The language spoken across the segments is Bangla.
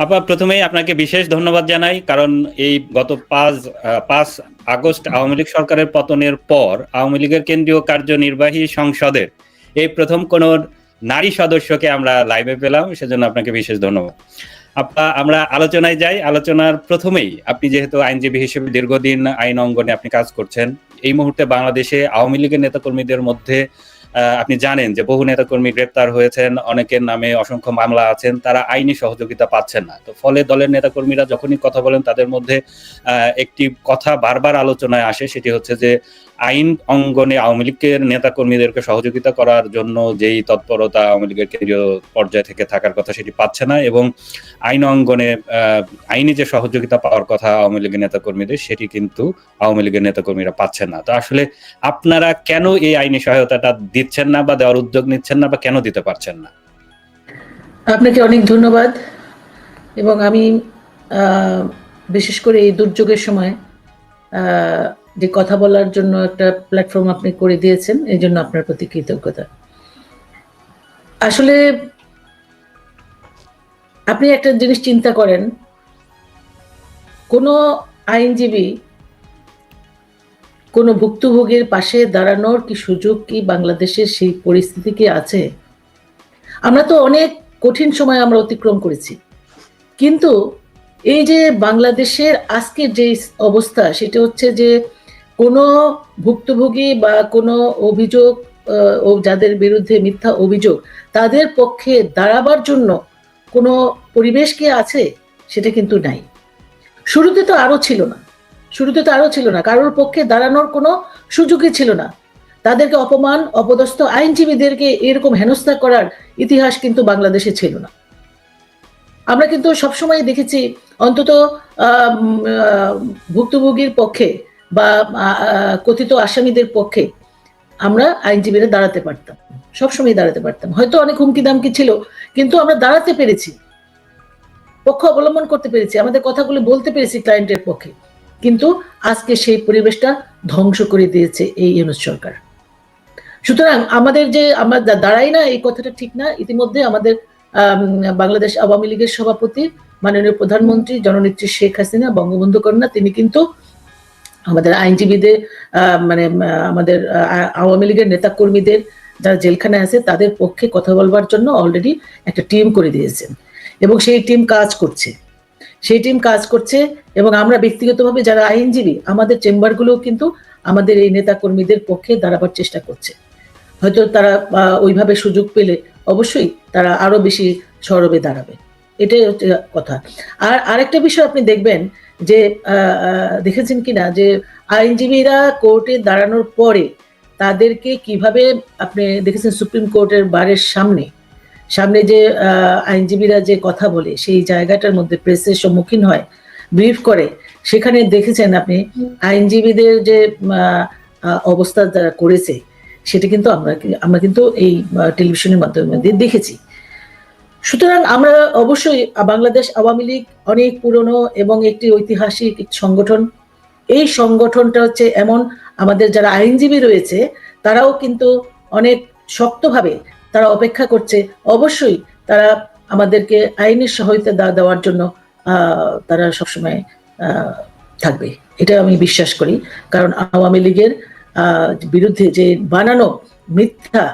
আপা, প্রথমেই আপনাকে বিশেষ ধন্যবাদ জানাই, কারণ এই গত পাঁচ পাঁচ আগস্ট আওয়ামী লীগ সরকারের পতনের পর আওয়ামী লীগের কেন্দ্রীয় কার্যনির্বাহী সংসদের এই প্রথম কোন নারী সদস্যকে আমরা লাইভে পেলাম, সেজন্য আপনাকে বিশেষ ধন্যবাদ। আপা, আমরা আলোচনায় যাই, আলোচনার প্রথমেই আপনি যেহেতু আইনজীবী হিসেবে দীর্ঘদিন আইন অঙ্গনে আপনি কাজ করছেন, এই মুহূর্তে বাংলাদেশে আওয়ামী লীগের নেতাকর্মীদের মধ্যে আপনি জানেন যে বহু নেতাকর্মী গ্রেপ্তার হয়েছেন, অনেকের নামে অসংখ্য মামলা আছেন, তারা আইনি সহযোগিতা পাচ্ছেন না। তো ফলে দলের নেতাকর্মীরা যখনই কথা বলেন, তাদের মধ্যে একটি কথা বারবার আলোচনায় আসে, সেটি হচ্ছে যে আইন অঙ্গনে আওয়ামী লীগের নেতাকর্মীদেরকে সহযোগিতা করার জন্য যেই তৎপরতা আওয়ামী লীগের কেন্দ্রীয় পর্যায় থেকে থাকার কথা সেটি পাচ্ছে না এবং আইন অঙ্গনে আইনি যে সহযোগিতা পাওয়ার কথা আওয়ামী লীগের নেতাকর্মীদের সেটি কিন্তু আওয়ামী লীগের নেতাকর্মীরা পাচ্ছেন না। তো আসলে আপনারা কেন এই আইনি সহায়তাটা দিচ্ছেন না বা দেওয়ার উদ্যোগ নিচ্ছেন না বা কেন দিতে পারছেন না? আপনাকে অনেক ধন্যবাদ এবং আমি বিশেষ করে এই দুর্যোগের সময় যে কথা বলার জন্য একটা প্ল্যাটফর্ম আপনি করে দিয়েছেন, এই জন্য আপনার প্রতি কৃতজ্ঞতা। আসলে আপনি একটা জিনিস চিন্তা করেন, কোনো আইনজীবী কোনো ভুক্তভোগীর পাশে দাঁড়ানোর কি সুযোগ কি বাংলাদেশের সেই পরিস্থিতি কি আছে? আমরা তো অনেক কঠিন সময় আমরা অতিক্রম করেছি। কিন্তু এই যে বাংলাদেশের আজকের যে অবস্থা, সেটা হচ্ছে যে কোনো ভুক্তভোগী বা কোনো অভিযোগ ও যাদের বিরুদ্ধে মিথ্যা অভিযোগ, তাদের পক্ষে দাঁড়াবার জন্য কোনো পরিবেশ কি আছে? সেটা কিন্তু নাই। শুরুতে তো আরও ছিল না। শুরুতে তো আরও ছিল না। কারোর পক্ষে দাঁড়ানোর কোনো সুযোগই ছিল না। তাদেরকে অপমান, অপদস্থ আইনজীবীদেরকে এরকম হেনস্থা করার ইতিহাস কিন্তু বাংলাদেশে ছিল না। আমরা কিন্তু সবসময় দেখেছি, অন্তত ভুক্তভোগীর পক্ষে বা কথিত আসামিদের পক্ষে আমরা আইনজীবীরা দাঁড়াতে পারতাম সবসময় দাঁড়াতে পারতাম। হয়তো অনেক হুমকি দামকি ছিল কিন্তু আমরা দাঁড়াতে পেরেছি। পক্ষ অবলম্বন করতে পেরেছি আমাদের কথাগুলো বলতে পেরেছি ক্লায়েন্টের পক্ষে। কিন্তু আজকে সেই পরিবেশটা ধ্বংস করে দিয়েছে এই ইউনুস সরকার। সুতরাং আমাদের যে আমরা দাঁড়াই না এই কথাটা ঠিক না। ইতিমধ্যে আমাদের আম, বাংলাদেশ আওয়ামী লীগের সভাপতি মাননীয় প্রধানমন্ত্রী জননেত্রী শেখ হাসিনা বঙ্গবন্ধু কন্যা তিনি কিন্তু আমাদের আইনজীবীদের মানে আমাদের আওয়ামী লীগের নেতা কর্মীদের যারা জেলখানায় আছে, তাদের পক্ষে কথা বলবার জন্য অলরেডি একটা টিম করে দিয়েছেন এবং সেই টিম কাজ করছে। সেই টিম কাজ করছে এবং আমরা ব্যক্তিগতভাবে যারা আইনজীবী, আমাদের চেম্বারগুলোও কিন্তু আমাদের এই নেতা কর্মীদের পক্ষে দাঁড়াবার চেষ্টা করছে। হয়তো তারা ওইভাবে সুযোগ পেলে অবশ্যই তারা আরও বেশি সরবে দাঁড়াবে। এটাই হচ্ছে কথা। আর আরেকটা বিষয় আপনি দেখবেন যে দেখেছেন কিনা যে, আইনজীবীরা কোর্টে দাঁড়ানোর পরে তাদেরকে কীভাবে আপনি দেখেছেন সুপ্রিম কোর্টের বারের সামনে সামনে যে আইনজীবীরা যে কথা বলে, সেই জায়গাটার মধ্যে প্রেসের সম্মুখীন হয়, ব্রিফ করে, সেখানে দেখেছেন আপনি আইনজীবীদের যে অবস্থা করেছে, সেটা কিন্তু আমরা আমরা কিন্তু এই টেলিভিশনের মাধ্যমে দেখেছি। সুতরাং আমরা অবশ্যই বাংলাদেশ আওয়ামী লীগ অনেক পুরনো এবং একটি ঐতিহাসিক সংগঠন। এই সংগঠনটা হচ্ছে এমন, আমাদের যারা আইনজীবী রয়েছে, তারাও কিন্তু অনেক শক্তভাবে তারা অপেক্ষা করছে। অবশ্যই তারা আমাদেরকে আইনের সহায়তা দেওয়ার জন্য তারা সবসময় থাকবে। এটা আমি বিশ্বাস করি। কারণ আওয়ামী লীগের বিরুদ্ধে যে বানানো মিথ্যা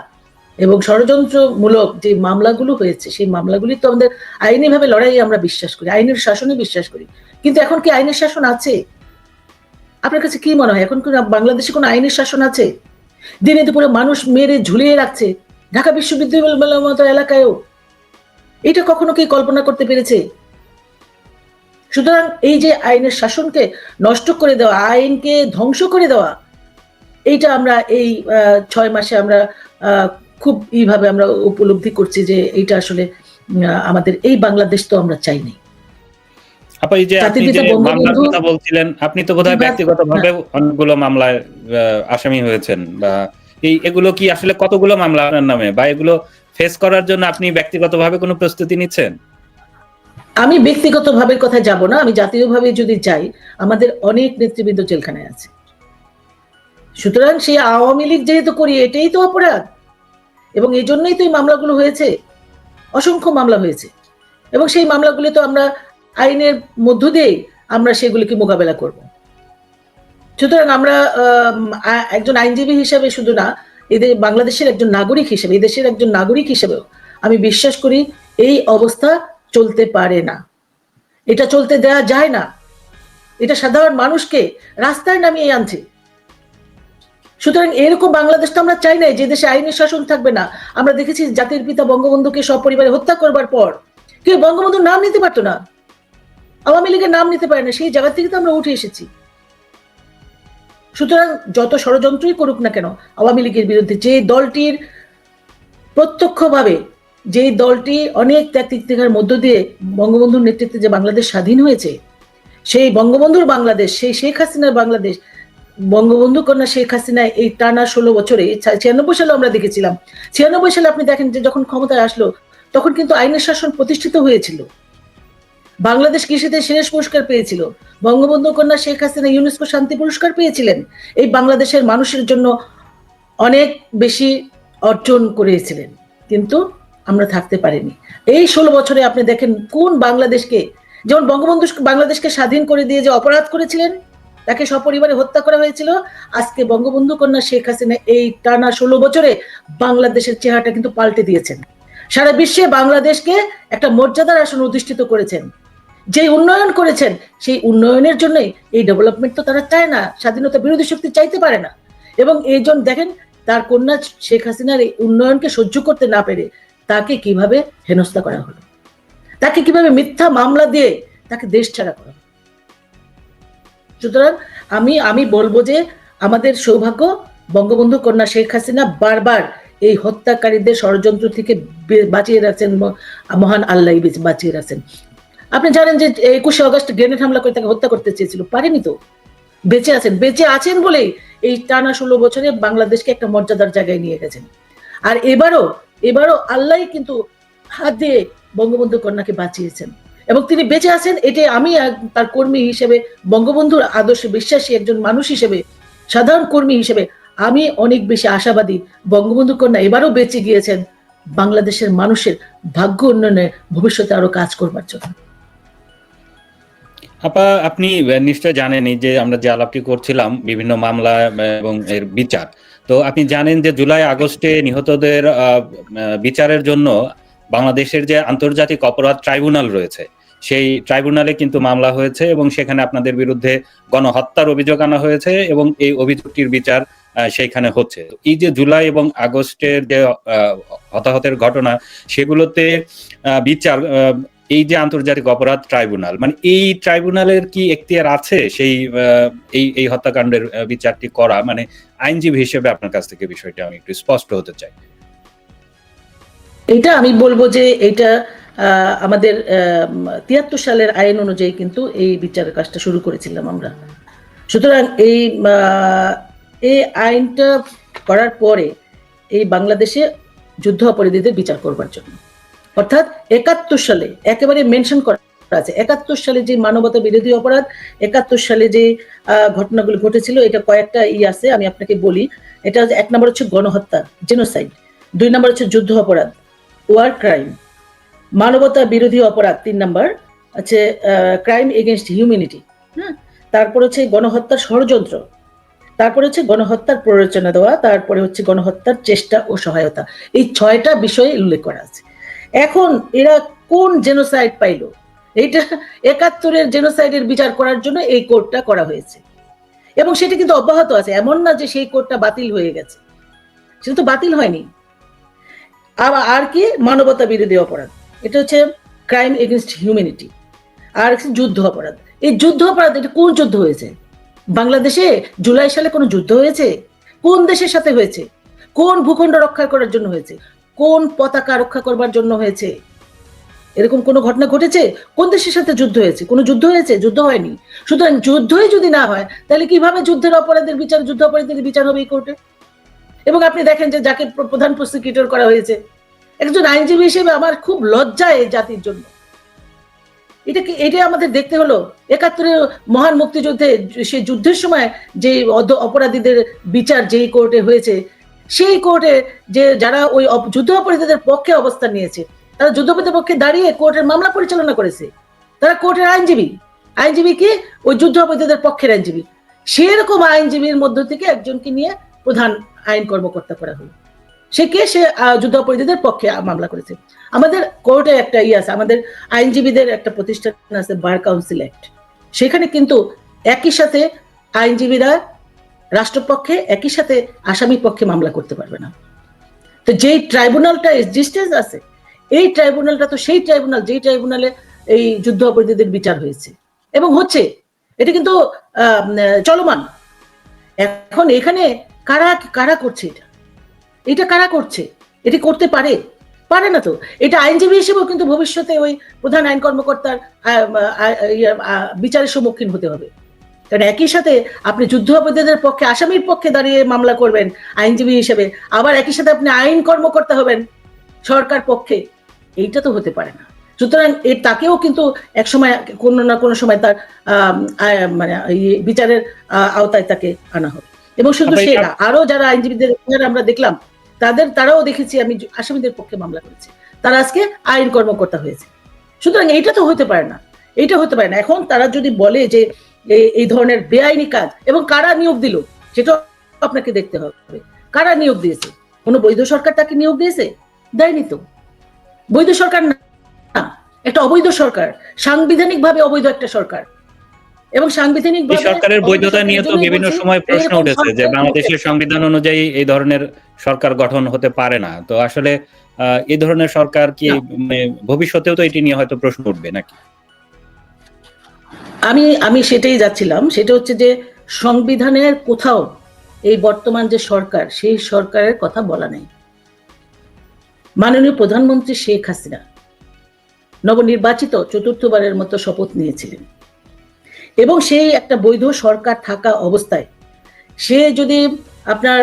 এবং ষড়যন্ত্রমূলক যে মামলাগুলো হয়েছে, সেই মামলাগুলি তো আমাদের আইনিভাবে লড়াই আমরা বিশ্বাস করি, আইনের শাসনে বিশ্বাস করি। কিন্তু এখন কি আইনের শাসন আছে? আপনার কাছে কি মনে হয়? এখন কি বাংলাদেশে কোনো আইনের শাসন আছে? দিনে দুপুরে মানুষ মেরে ঝুলিয়ে রাখছে ঢাকা বিশ্ববিদ্যালয়ের মতো এলাকায়ও। এটা কখনো কি কল্পনা করতে পেরেছে? সুতরাং এই যে আইনের শাসনকে নষ্ট করে দেওয়া, আইনকে ধ্বংস করে দেওয়া, এইটা আমরা এই ছয় মাসে আমরা খুব এইভাবে আমরা উপলব্ধি করছি যে এইটা আসলে আমাদের এই বাংলাদেশ তো আমরা চাইনি আপা এই যে আপনি যে মামলার কথা বলছিলেন আপনি তো বোধহয় ব্যক্তিগতভাবে অনেকগুলো মামলায় আসামি হয়েছেন বা এই এগুলো কি আসলে কতগুলো মামলা আপনার নামে বা এগুলো ফেস করার জন্য আপনি ব্যক্তিগতভাবে কোনো প্রস্তুতি নিচ্ছেন? আমি ব্যক্তিগতভাবে কথা যাব না আমি জাতীয়ভাবে যদি যাই আমাদের অনেক নেতৃবৃন্দ জেলখানায় আছে। সুতরাং সেই আওয়ামী লীগ যেহেতু করি এটাই তো অপরাধ। এবং এই জন্যই তো এই মামলাগুলো হয়েছে। অসংখ্য মামলা হয়েছে। এবং সেই মামলাগুলি তো আমরা আইনের মধ্য দিয়েই আমরা সেগুলিকে মোকাবেলা করব। সুতরাং আমরা আম, একজন আইনজীবী হিসেবে শুধু না এদের বাংলাদেশের একজন নাগরিক হিসেবে এদেশের একজন নাগরিক হিসেবেও আমি বিশ্বাস করি এই অবস্থা চলতে পারে না। এটা চলতে দেয়া যায় না। এটা সাধারণ মানুষকে রাস্তায় নামিয়ে আনছে। সুতরাং এরকম বাংলাদেশ তো আমরা চাই নাই, যে দেশে আইনের শাসন থাকবে না। আমরা দেখেছি জাতির পিতা বঙ্গবন্ধুকে সপরিবারে হত্যা করবার পর কেউ বঙ্গবন্ধুর নাম নিতে পারতো না। আওয়ামী লীগের নাম নিতে পারে না, সেই জায়গা থেকে তো আমরা উঠে এসেছি। সুতরাং যত ষড়যন্ত্রই করুক না কেন, আওয়ামী লীগের বিরুদ্ধে যে দলটির প্রত্যক্ষভাবে, যে দলটি অনেক ত্যাগ মধ্য দিয়ে বঙ্গবন্ধুর নেতৃত্বে যে বাংলাদেশ স্বাধীন হয়েছে, সেই বঙ্গবন্ধুর বাংলাদেশ, সেই শেখ হাসিনার বাংলাদেশ বঙ্গবন্ধু কন্যা শেখ হাসিনা এই টানা ষোলো বছরে ছিয়ানব্বই সালে আমরা দেখেছিলাম। ছিয়ানব্বই সালে আপনি দেখেন যে যখন ক্ষমতায় আসলো, তখন কিন্তু আইনের শাসন প্রতিষ্ঠিত হয়েছিল। বাংলাদেশ কৃষিতে শেষ পুরস্কার পেয়েছিল। বঙ্গবন্ধু কন্যা শেখ হাসিনা ইউনেস্কো শান্তি পুরস্কার পেয়েছিলেন। এই বাংলাদেশের মানুষের জন্য অনেক বেশি অর্জন করেছিলেন। কিন্তু আমরা থাকতে পারিনি। এই ষোলো বছরে আপনি দেখেন কোন বাংলাদেশকে, যেমন বঙ্গবন্ধু বাংলাদেশকে স্বাধীন করে দিয়ে যে অপরাধ করেছিলেন তাকে সপরিবারে হত্যা করা হয়েছিল। আজকে বঙ্গবন্ধু কন্যা শেখ হাসিনা এই টানা ষোলো বছরে বাংলাদেশের চেহারাটা কিন্তু পাল্টে দিয়েছেন। সারা বিশ্বে বাংলাদেশকে একটা মর্যাদার আসন অধিষ্ঠিত করেছেন। যে উন্নয়ন করেছেন, সেই উন্নয়নের জন্যই এই ডেভেলপমেন্ট তো তারা চায় না, স্বাধীনতা বিরোধী শক্তি চাইতে পারে না। এবং এই জন্য দেখেন, তার কন্যা শেখ হাসিনার এই উন্নয়নকে সহ্য করতে না পেরে তাকে কীভাবে হেনস্থা করা হলো? তাকে কীভাবে মিথ্যা মামলা দিয়ে তাকে দেশ ছাড়া করা। সুতরাং আমি আমি বলব যে আমাদের সৌভাগ্য বঙ্গবন্ধু কন্যা শেখ হাসিনা বারবার এই হত্যাকারীদের ষড়যন্ত্র থেকে বাঁচিয়ে রাখছেন মহান আল্লাহ বাঁচিয়ে রাখছেন। আপনি জানেন যে একুশে অগস্ট গ্রেনেড হামলা করে তাকে হত্যা করতে চেয়েছিল, পারেনি তো? বেঁচে আছেন বেঁচে আছেন বলেই এই টানা ষোলো বছরে বাংলাদেশকে একটা মর্যাদার জায়গায় নিয়ে গেছেন। আর এবারও এবারও আল্লাহ কিন্তু হাত দিয়ে বঙ্গবন্ধু কন্যাকে বাঁচিয়েছেন। এবং তিনি বেঁচে আছেন, এটাই আমি তার কর্মী হিসেবে, বঙ্গবন্ধুর আদর্শে বিশ্বাসী একজন মানুষ হিসেবে, সাধারণ কর্মী হিসেবে আমি অনেক বেশি আশাবাদী বঙ্গবন্ধু কন্যা এবারও বেঁচে গিয়েছেন বাংলাদেশের মানুষের ভাগ্য উন্নয়নে ভবিষ্যতে আরও কাজ করবার জন্য। আপা, আপনি নিশ্চয় জানেনই যে আমরা যে আলাপটি করছিলাম, বিভিন্ন মামলা এবং এর বিচার। তো আপনি জানেন যে জুলাই আগস্টে নিহতদের বিচারের জন্য বাংলাদেশের যে আন্তর্জাতিক অপরাধ ট্রাইব্যুনাল রয়েছে সেই ট্রাইব্যুনালে কিন্তু মামলা হয়েছে এবং সেখানে আপনাদের বিরুদ্ধে গণহত্যার অভিযোগ আনা হয়েছে এবং এই অভিযোগটির বিচার সেইখানে হচ্ছে। এই যে জুলাই এবং আগস্টের যে হতাহতের ঘটনা, সেগুলোতে বিচার এই যে আন্তর্জাতিক অপরাধ ট্রাইব্যুনাল মানে এই ট্রাইব্যুনালের কি এখতিয়ার আছে সেই এই এই হত্যাকাণ্ডের বিচারটি করা? মানে আইনজীবী হিসেবে আপনার কাছ থেকে বিষয়টা আমি একটু স্পষ্ট হতে চাই। এটা আমি বলব যে এটা আমাদের তিয়াত্তর সালের আইন অনুযায়ী কিন্তু এই বিচারের কাজটা শুরু করেছিলাম আমরা। সুতরাং এই এই আইনটা করার পরে এই বাংলাদেশে যুদ্ধ অপরাধীদের বিচার করবার জন্য। অর্থাৎ একাত্তর সালে একেবারে মেনশন করা আছে, একাত্তর সালে যে মানবতা বিরোধী অপরাধ, একাত্তর সালে যে ঘটনাগুলো ঘটেছিল, এটা কয়েকটা ই আছে, আমি আপনাকে বলি। এটা এক নম্বর হচ্ছে গণহত্যা জেনোসাইড দুই নম্বর হচ্ছে যুদ্ধ অপরাধ ওয়ার ক্রাইম মানবতা বিরোধী অপরাধ, তিন নাম্বার, আছে ক্রাইম এগেনস্ট হিউম্যানিটি হ্যাঁ তারপর হচ্ছে গণহত্যার ষড়যন্ত্র, তারপরে হচ্ছে গণহত্যার প্ররোচনা দেওয়া, তারপরে হচ্ছে গণহত্যার চেষ্টা ও সহায়তা, এই ছয়টা বিষয়ে উল্লেখ করা আছে। এখন এরা কোন জেনোসাইড পাইলো? এইটা একাত্তরের জেনোসাইডের বিচার করার জন্য এই কোর্টটা করা হয়েছে। এবং সেটা কিন্তু অব্যাহত আছে, এমন না যে সেই কোর্টটা বাতিল হয়ে গেছে। সেটা তো বাতিল হয়নি। আর কি মানবতা বিরোধী অপরাধ? এটা হচ্ছে ক্রাইম এগেনস্ট হিউম্যানিটি আর যুদ্ধ অপরাধ। এই যুদ্ধ অপরাধ, এটা কোন যুদ্ধ হয়েছে? বাংলাদেশে জুলাই সালে কোনো যুদ্ধ হয়েছে? কোন দেশের সাথে হয়েছে? কোন ভূখণ্ড রক্ষা করার জন্য হয়েছে? কোন পতাকা রক্ষা করবার জন্য হয়েছে? এরকম কোনো ঘটনা ঘটেছে? কোন দেশের সাথে যুদ্ধ হয়েছে? কোনো যুদ্ধ হয়েছে? যুদ্ধ হয়নি। সুতরাং যুদ্ধই যদি না হয়, তাহলে কীভাবে যুদ্ধের অপরাধের বিচার, যুদ্ধ অপরাধের বিচার হবে এই কোর্টে? এবং আপনি দেখেন যে যাকে প্র- প্রধান প্রসিকিউটর করা হয়েছে একজন আইনজীবী হিসেবে আমার খুব লজ্জা এই জাতির জন্য। এটা কি, এটা আমাদের দেখতে হলো? একাত্তরে মহান মুক্তিযুদ্ধে সেই যুদ্ধের সময় যে অপরাধীদের বিচার যেই কোর্টে হয়েছে, সেই কোর্টে যে যারা ওই যুদ্ধ অপরাধীদের পক্ষে অবস্থান নিয়েছে, তারা যুদ্ধপতির পক্ষে দাঁড়িয়ে কোর্টের মামলা পরিচালনা করেছে। তারা কোর্টের আইনজীবী। আইনজীবী কি? ওই যুদ্ধাপরাধীদের পক্ষের আইনজীবী। সেরকম আইনজীবীর মধ্য থেকে একজনকে নিয়ে প্রধান আইন কর্মকর্তা করা হলো। সে কে? সে যুদ্ধাপরাধীদের পক্ষে মামলা করেছে। আমাদের কোর্টে একটা ইয়ে আছে, আমাদের আইনজীবীদের একটা প্রতিষ্ঠান আছে, বার কাউন্সিল অ্যাক্ট। সেখানে কিন্তু একই সাথে আইনজীবীরা রাষ্ট্রপক্ষে, একই সাথে আসামি পক্ষে মামলা করতে পারবে না। তো যেই ট্রাইব্যুনালটা এক্সিস্টেন্স আছে, এই ট্রাইব্যুনালটা তো সেই ট্রাইব্যুনাল, যেই ট্রাইব্যুনালে এই যুদ্ধ অপরাধীদের বিচার হয়েছে। এবং হচ্ছে, এটা কিন্তু চলমান। এখন এখানে কারা কারা করছে এটা? এটা কারা করছে? এটি করতে পারে? পারে না তো। এটা আইনজীবী হিসেবেও কিন্তু ভবিষ্যতে ওই প্রধান আইন কর্মকর্তার ইয়ে, বিচারের সম্মুখীন হতে হবে। কারণ একই সাথে আপনি যুদ্ধ অপরাধীদের পক্ষে আসামির পক্ষে দাঁড়িয়ে মামলা করবেন আইনজীবী হিসেবে। আবার একই সাথে আপনি আইন কর্মকর্তা হবেন সরকার পক্ষে। এইটা তো হতে পারে না। সুতরাং এর তাকেও কিন্তু এক সময় কোনো না কোনো সময় তার আহ, মানে বিচারের আওতায় তাকে আনা হবে। এবং শুধু আবার সে না আরও যারা আইনজীবীদের আমরা দেখলাম তাদের তারাও দেখেছি আমি আসামিদের পক্ষে মামলা করেছি। তারা আজকে আইন কর্মকর্তা হয়েছে। সুতরাং এইটা তো হতে পারে না। এইটা হতে পারে না। এখন তারা যদি বলে যে এই- ধরনের বেআইনি কাজ এবং কারা নিয়োগ দিল সেটা আপনাকে দেখতে হবে। কারা নিয়োগ দিয়েছে? কোনো বৈধ সরকার তাকে নিয়োগ দিয়েছে? দেয়নি তো। বৈধ সরকার না, একটা অবৈধ সরকার সাংবিধানিকভাবে অবৈধ একটা সরকার। এবং সাংবিধানিক সরকারের বৈধতা নিয়ে তো বিভিন্ন সময় প্রশ্ন উঠেছে যে বাংলাদেশের সংবিধান অনুযায়ী এই ধরনের সরকার গঠন হতে পারে না। তো আসলে এই ধরনের সরকার কি। মানে, ভবিষ্যতেও তো এটি নিয়ে হয়তো প্রশ্ন উঠবে নাকি? আমি আমি সেটাই যাচ্ছিলাম। সেটা হচ্ছে যে সংবিধানের কোথাও এই বর্তমান যে সরকার সেই সরকারের কথা বলা নেই। মাননীয় প্রধানমন্ত্রী শেখ হাসিনা নবনির্বাচিত চতুর্থবারের মতো শপথ নিয়েছিলেন। এবং সেই একটা বৈধ সরকার থাকা অবস্থায় সে যদি আপনার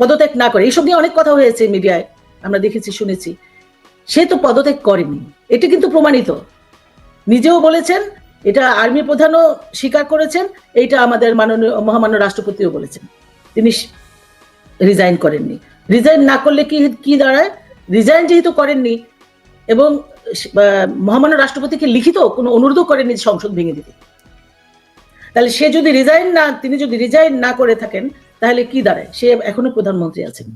পদত্যাগ না করে এইসব নিয়ে অনেক কথা হয়েছে মিডিয়ায়, আমরা দেখেছি, শুনেছি, সে তো পদত্যাগ করেনি। এটা কিন্তু প্রমাণিত। নিজেও বলেছেন, এটা আর্মি প্রধানও স্বীকার করেছেন, এইটা আমাদের মাননীয়, মহামান্য রাষ্ট্রপতিও বলেছেন। তিনি রিজাইন করেননি। রিজাইন না করলে কি কি দাঁড়ায়? রিজাইন যেহেতু করেননি এবং মহামান্য রাষ্ট্রপতিকে লিখিত কোনো অনুরোধও করেননি সংসদ ভেঙে দিতে। তাহলে সে যদি রিজাইন না, তিনি যদি রিজাইন না করে থাকেন, তাহলে কি দাঁড়ায়? সে এখনও প্রধানমন্ত্রী আছেন।